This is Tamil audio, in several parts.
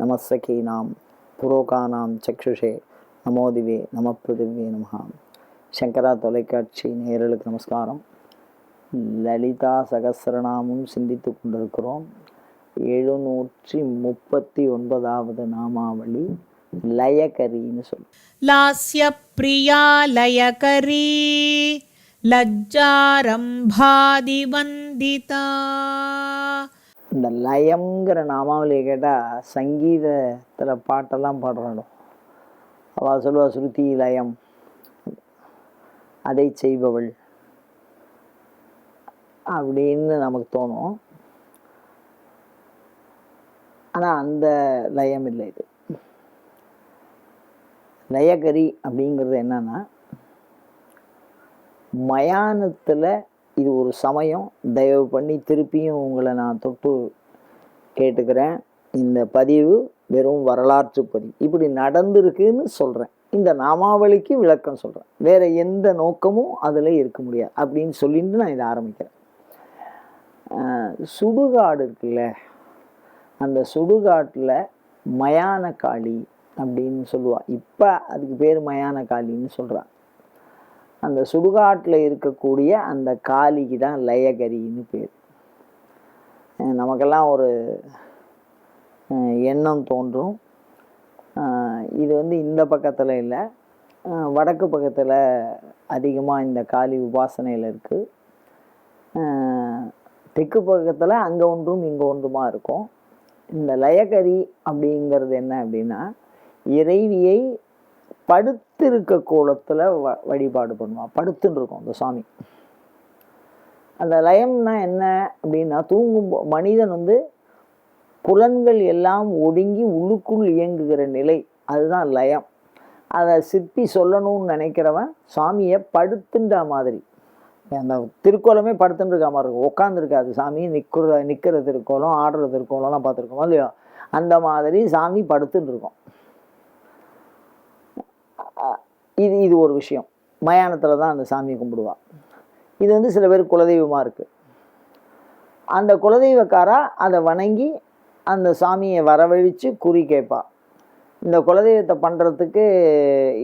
நமசகீனாம் புரோகானாம் சக்ஷுஷே நமோதிவே நமப்பிருதிவே நமஹா. சங்கரா தொலைக்காட்சி நேயர்களுக்கு நமஸ்காரம். லலிதா சகசரநாமும் சிந்தித்து கொண்டிருக்கிறோம். எழுநூற்றி முப்பத்தி ஒன்பதாவது நாமாவளி லயகரின்னு சொல் லாஸ்ய பிரியா லயகரி லஜ்ஜாரம்பாதி வந்திதா இந்த லயம்ங்கிற நாமாவளியை கேட்டால் சங்கீதத்தில் பாட்டெல்லாம் பாடுறாடும் அவள் சொல்லுவா ஸ்ருதி லயம் அதை செய்பவள். அப்படின்னு நமக்கு தோணும். ஆனால் அந்த லயம் இல்லை இது. லயகரி அப்படிங்கிறது என்னன்னா மயானத்தில் இது ஒரு சமயம். தயவு பண்ணி திருப்பியும் உங்களை நான் தொட்டு கேட்டுக்கிறேன். இந்த பதிவு வெறும் வரலாற்று பதிவு. இப்படி நடந்திருக்குன்னு சொல்கிறேன் இந்த நாமாவளிக்கு விளக்கம் சொல்கிறேன் வேற எந்த நோக்கமும் அதில் இருக்க முடியாது அப்படின்னு சொல்லிட்டு நான் இதை ஆரம்பிக்கிறேன். சுடுகாடு இருக்குல்ல? அந்த சுடுகாட்டில் மயான காளி அப்படின்னு சொல்லுவாள் இப்போ அதுக்கு பேர் மயான காளின்னு சொல்கிறான் அந்த சுடுகாட்டில் இருக்கக்கூடிய அந்த காளிக்கு தான் லயகரின்னு பேர். நமக்கெல்லாம் ஒரு எண்ணம் தோன்றும். இது வந்து இந்த பக்கத்தில் இல்லை. வடக்கு பக்கத்தில் அதிகமாக இந்த காளி உபாசனையில் இருக்குது தெற்கு பக்கத்தில் அங்கே ஒன்றும் இங்கே ஒன்றுமா இருக்கும். இந்த லயகரி அப்படிங்கிறது என்ன அப்படின்னா இறைவியை படுத்திருக்க கோலத்தில் வ வழிபாடு பண்ணுவான் படுத்துன்னு இருக்கும் அந்த சாமி. அந்த லயம்னா என்ன அப்படின்னா தூங்கும் மனிதன் வந்து புலன்கள் எல்லாம் ஒடுங்கி உள்ளுக்குள் இயங்குகிற நிலை. அதுதான் லயம். அதை சிற்பி சொல்லணும்னு நினைக்கிறவன் சாமியை படுத்துண்டா மாதிரி. அந்த திருக்கோலமே படுத்துட்டுருக்க மாதிரி இருக்கும். உட்காந்துருக்காது சாமி. நிற்கிற நிற்கிற திருக்கோலம் ஆடுற திருக்கோலம்லாம் பார்த்துருக்கோம் இல்லையா? அந்த மாதிரி சாமி படுத்துன்னு இருக்கும் இது இது ஒரு விஷயம். மயானத்தில் தான் அந்த சாமியை கும்பிடுவா. இது வந்து சில பேர் குலதெய்வமாக இருக்குது அந்த குலதெய்வக்காரா அதை வணங்கி அந்த சாமியை வரவழித்து குறி கேட்பா. இந்த குலதெய்வத்தை பண்ணுறதுக்கு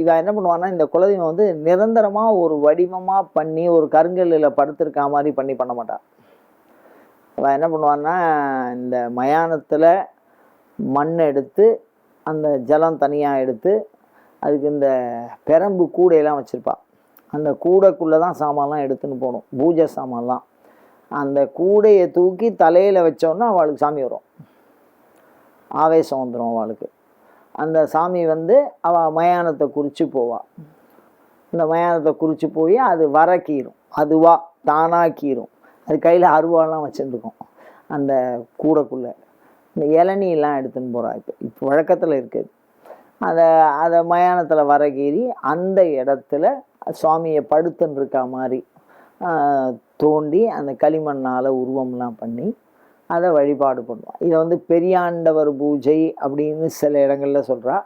இவன் என்ன பண்ணுவான்னா இந்த குலதெய்வம் வந்து நிரந்தரமாக ஒரு வடிவமாக பண்ணி ஒரு கருங்கல்லில் படுத்திருக்கா மாதிரி பண்ணி பண்ண மாட்டான் அவள் என்ன பண்ணுவான்னா இந்த மயானத்தில் மண் எடுத்து அந்த ஜலம் தனியாக எடுத்து அதுக்கு இந்த பெரம்பு கூடையெல்லாம் வச்சுருப்பாள் அந்த கூடைக்குள்ளே தான் சாமான்லாம் எடுத்துன்னு போகணும். பூஜை சாமான்லாம். அந்த கூடையை தூக்கி தலையில் வச்சோன்னா அவளுக்கு சாமி வரும். ஆவேசம் வந்துடும் அவளுக்கு. அந்த சாமி வந்து அவள் மயானத்தை குறித்து போவாள் இந்த மயானத்தை குறித்து போய் அது வர கீரும் அதுவாக தானாக கீரும் அது கையில் அருவாலாம் வச்சுருக்கோம் அந்த கூடைக்குள்ளே. இந்த இளநீலாம் எடுத்துன்னு போகிறா இப்போ. இப்போ வழக்கத்தில் இருக்குது அதை அதை மயானத்தில் வரகீறி அந்த இடத்துல சுவாமியை படுத்துன்னு இருக்கா மாதிரி தோண்டி அந்த களிமண்ணால் உருவம்லாம் பண்ணி அதை வழிபாடு பண்ணுவான் இதை வந்து பெரியாண்டவர் பூஜை அப்படின்னு சில இடங்களில் சொல்கிறா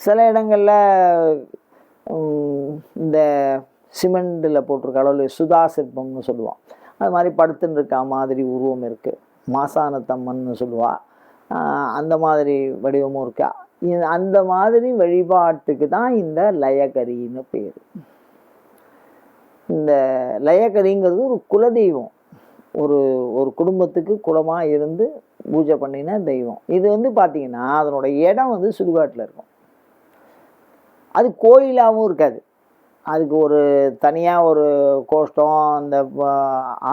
சில இடங்களில் இந்த சிமெண்டில் போட்டிருக்க அளவில் சுதா சிற்பம்னு சொல்லுவான் அது மாதிரி படுத்துன்னு இருக்கா மாதிரி உருவம் இருக்குது மாசானத்தம்மன்னு சொல்லுவாள் அந்த மாதிரி வடிவமும் இருக்கா. அந்த மாதிரி வழிபாட்டுக்கு தான் இந்த லயகரின்னு பேர். இந்த லயகரிங்கிறது ஒரு குலதெய்வம். ஒரு ஒரு குடும்பத்துக்கு குலமாக இருந்து பூஜை பண்ணின தெய்வம். இது வந்து பார்த்தீங்கன்னா அதனோட இடம் வந்து சுடுகாட்டில் இருக்கும். அது கோயிலாகவும் இருக்காது. அதுக்கு ஒரு தனியாக ஒரு கோஷ்டம் அந்த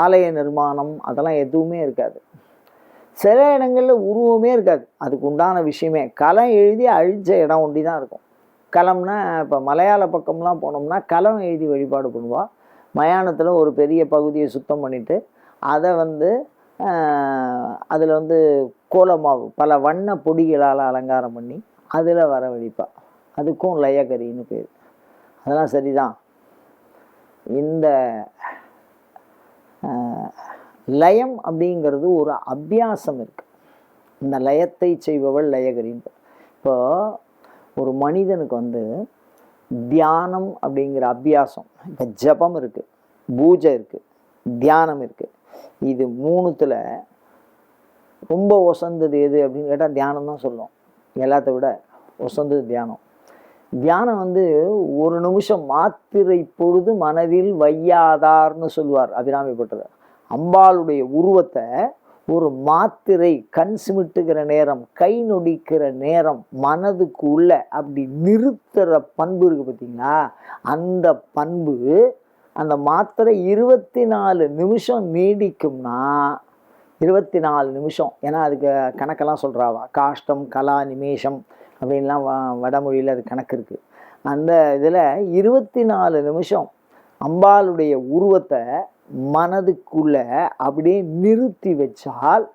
ஆலய நிர்மாணம் அதெல்லாம் எதுவுமே இருக்காது. சில இடங்களில் உருவமே இருக்காது. அதுக்கு உண்டான விஷயமே. களம் எழுதி அழிஞ்ச இடம் ஒண்டி தான் இருக்கும். களம்னா இப்போ மலையாள பக்கம்லாம் போனோம்னா களம் எழுதி வழிபாடு பண்ணுவாள் மயானத்தில் ஒரு பெரிய பகுதியை சுத்தம் பண்ணிட்டு அதை வந்து அதில் வந்து கோலமாவு பல வண்ண பொடிகளால் அலங்காரம் பண்ணி அதில் வரவழிப்பா. அதுக்கும் லயகரின்னு பேர். அதெல்லாம் சரிதான். இந்த லயம் அப்படிங்கிறது ஒரு அபியாசம் இருக்குது இந்த லயத்தை செய்பவள் லயகரின்னு இப்போ ஒரு மனிதனுக்கு வந்து தியானம் அப்படிங்கிற அபியாசம் இப்போ ஜபம் இருக்குது பூஜை இருக்குது தியானம் இருக்குது இது மூணுத்தில் ரொம்ப ஒசந்தது எது அப்படின்னு கேட்டால் தியானம் தான் சொல்லும் எல்லாத்த விட ஒசந்தது தியானம். தியானம் வந்து ஒரு நிமிஷம் மாத்திரை பொழுது மனதில் வையாதார்னு சொல்லுவார் அபிராமி பட்டர் அம்பாளுடைய உருவத்தை ஒரு மாத்திரை கண் சிமிட்டுகிற நேரம் கை நொடிக்கிற நேரம் மனதுக்கு உள்ள அப்படி நிறுத்துகிற பண்பு இருக்குது பார்த்தீங்களா? அந்த பண்பு அந்த மாத்திரை இருபத்தி நாலு நிமிஷம் நீடிக்கும்னா இருபத்தி நாலு நிமிஷம் ஏன்னா அதுக்கு கணக்கெல்லாம் சொல்கிறாவா காஷ்டம் கலா நிமேஷம் அப்படின்லாம் வ- வடமொழியில் அது கணக்கு இருக்குது அந்த இதில் இருபத்தி நாலு நிமிஷம் அம்பாளுடைய உருவத்தை மனதுக்குள்ள அப்படியே நிறுத்தி வச்சால்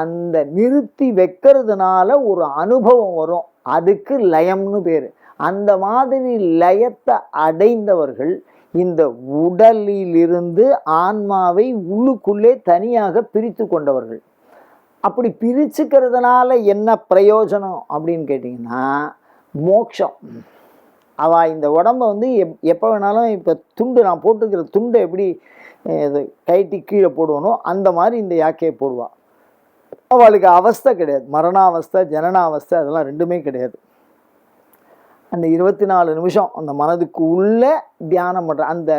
அந்த நிறுத்தி வைக்கிறதுனால ஒரு அனுபவம் வரும். அதுக்கு லயம்னு பேர். அந்த மாதிரி லயத்தை அடைந்தவர்கள் இந்த உடலிலிருந்து ஆன்மாவை உள்ளுக்குள்ளே தனியாக பிரித்து கொண்டவர்கள். அப்படி பிரிச்சுக்கிறதுனால என்ன பிரயோஜனம் அப்படின்னு கேட்டிங்கன்னா மோட்சம். அவ இந்த உடம்ப வந்து எப் எப்போ வேணாலும் இப்போ துண்டு நான் போட்டுக்கிற துண்டை எப்படி இது கைட்டி கீழே போடுவனோ அந்த மாதிரி இந்த யாக்கையை போடுவான். அவளுக்கு அவஸ்தை கிடையாது. மரணாவஸ்தை ஜனனாவஸ்தை அதெல்லாம் ரெண்டுமே கிடையாது. அந்த இருபத்தி நாலு நிமிஷம் அந்த மனதுக்கு உள்ளே தியானம் பண்ணுற அந்த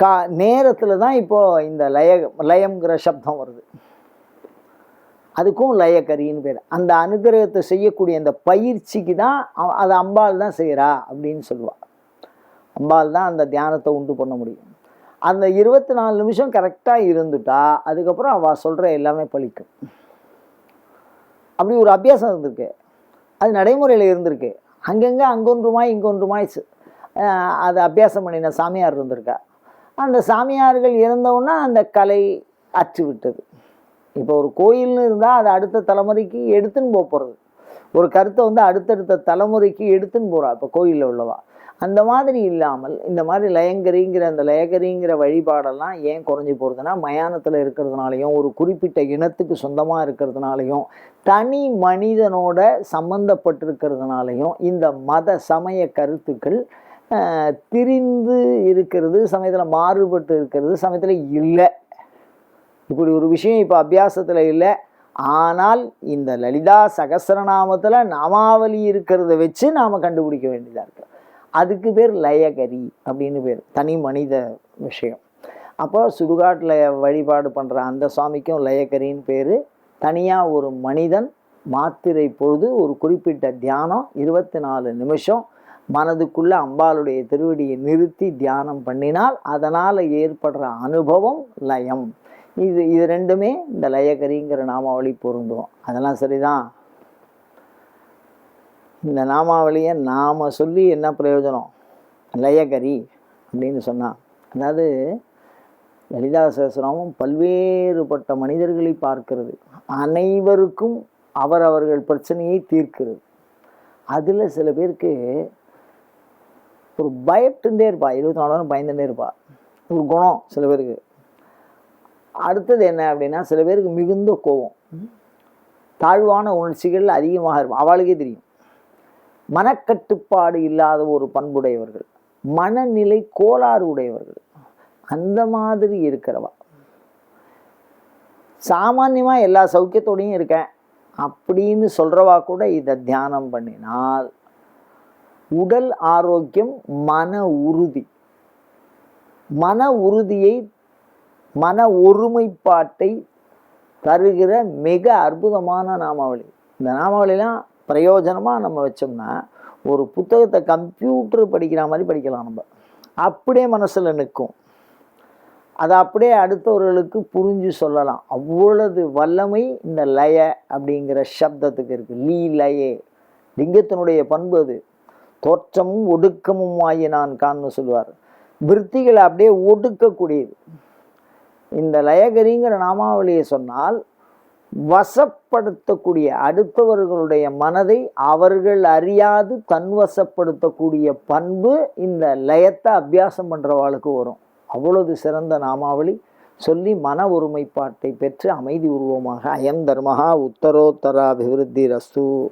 கா நேரத்தில் தான் இப்போது இந்த லய லயம்ங்கிற சப்தம் வருது. அதுக்கும் லயக்கரின்னு பேர். அந்த அனுகிரகத்தை செய்யக்கூடிய அந்த பயிற்சிக்கு தான் அதை அது அம்பாள் தான் செய்கிறா அப்படின்னு சொல்லுவாள் அம்பாள் தான் அந்த தியானத்தை உண்டு பண்ண முடியும். அந்த இருபத்தி நாலு நிமிஷம் கரெக்டாக இருந்துட்டா அதுக்கப்புறம் அவள் சொல்கிற எல்லாமே பழிக்கும். அப்படி ஒரு அபியாசம் இருந்திருக்கு. அது நடைமுறையில் இருந்திருக்கு. அங்கங்கே அங்கொன்றுமாய் இங்கொன்றுமாய் அது அபியாசம் பண்ணின சாமியார் இருந்திருக்கா. அந்த சாமியார்கள் இருந்தவுடனே அந்த கலை அச்சு விட்டது. இப்போ ஒரு கோயில்னு இருந்தால் அது அடுத்த தலைமுறைக்கு எடுத்துன்னு போக போகிறது ஒரு கருத்தை வந்து அடுத்தடுத்த தலைமுறைக்கு எடுத்துன்னு போகிறா இப்போ கோயிலில் உள்ளவா. அந்த மாதிரி இல்லாமல் இந்த மாதிரி லயங்கரிங்கிற அந்த லயகரிங்கிற வழிபாடெல்லாம் ஏன் குறைஞ்சி போகிறதுனா மயானத்தில் இருக்கிறதுனாலையும் ஒரு குறிப்பிட்ட இனத்துக்கு சொந்தமாக இருக்கிறதுனாலையும் தனி மனிதனோட சம்பந்தப்பட்டிருக்கிறதுனாலையும் இந்த மத சமய கருத்துக்கள் திரிந்து இருக்கிறது சமயத்தில் மாறுபட்டு இருக்கிறது சமயத்தில் இல்லை. இப்படி ஒரு விஷயம் இப்போ அபியாசத்தில் இல்லை. ஆனால் இந்த லலிதா சகசரநாமத்தில் நாமாவலி இருக்கிறத வச்சு நாம் கண்டுபிடிக்க வேண்டியதாக இருக்குது அதுக்கு பேர் லயகரி அப்படின்னு பேர் தனி மனித விஷயம். அப்போ சுடுகாட்டில் வழிபாடு பண்ணுற அந்த சுவாமிக்கும் லயகரின்னு பேர். தனியாக ஒரு மனிதன் மாத்திரை பொழுது ஒரு குறிப்பிட்ட தியானம் இருபத்தி நாலு நிமிஷம் மனதுக்குள்ளே அம்பாளுடைய திருவடியை நிறுத்தி தியானம் பண்ணினால் அதனால் ஏற்படுற அனுபவம் லயம். இது இது ரெண்டுமே இந்த லயகரிங்கிற நாமாவளி பொருந்தும். அதெல்லாம் சரிதான். இந்த நாமாவளியை நாம் சொல்லி என்ன பிரயோஜனம்? லயகரி அப்படின்னு சொன்னான் அதாவது லலிதா சகஸ்ரநாமம் பல்வேறுபட்ட மனிதர்களை பார்க்கிறது. அனைவருக்கும் அவரவர்கள் பிரச்சனையை தீர்க்கிறது. அதில் சில பேருக்கு ஒரு பயத்துட்டே இருப்பா. இருபத்தி நாலு பயந்துட்டே இருப்பா. ஒரு குணம் சில பேருக்கு. அடுத்தது என்ன அப்படின்னா சில பேருக்கு மிகுந்த கோபம். தாழ்வான உணர்ச்சிகள் அதிகமாக இருக்கும். அவளுக்கே தெரியும். மனக்கட்டுப்பாடு இல்லாத ஒரு பண்புடையவர்கள் மனநிலை கோளாறு உடையவர்கள் அந்த மாதிரி இருக்கிறவா. சாமான்யமாக எல்லா சௌக்கியத்தோடையும் இருக்கேன் அப்படின்னு சொல்கிறவா கூட இதை தியானம் பண்ணினால் உடல் ஆரோக்கியம் மன உறுதி. மன உறுதியை மன ஒருமைப்பாட்டை தருகிற மிக அற்புதமான நாமாவளி. இந்த நாமாவளிலாம் பிரயோஜனமாக நம்ம வச்சோம்னா ஒரு புத்தகத்தை கம்ப்யூட்டர் படிக்கிற மாதிரி படிக்கலாம் நம்ம. அப்படியே மனசில் நிற்கும். அதை அப்படியே அடுத்தவர்களுக்கு புரிஞ்சு சொல்லலாம். அவ்வளவு வல்லமை இந்த லய அப்படிங்கிற சப்தத்துக்கு இருக்குது லீ லயே. லிங்கத்தினுடைய பண்பு அது. தோற்றமும் ஒடுக்கமும் ஆகி நான் கான்னு சொல்லுவார். விற்த்திகளை அப்படியே ஒடுக்கக்கூடியது. இந்த லயகரிங்கிற நாமாவளியை சொன்னால் வசப்படுத்தக்கூடிய அடுத்தவர்களுடைய மனதை அவர்கள் அறியாது தன்வசப்படுத்தக்கூடிய பண்பு இந்த லயத்தை அபியாசம் பண்ணுறவாளுக்கு வரும். அவ்வளவு சிறந்த நாமாவளி. சொல்லி மன ஒருமைப்பாட்டை பெற்று அமைதி உருவமாக அயம் தர்மஹா உத்தரோத்தராபிவிருத்தி ரஸ்து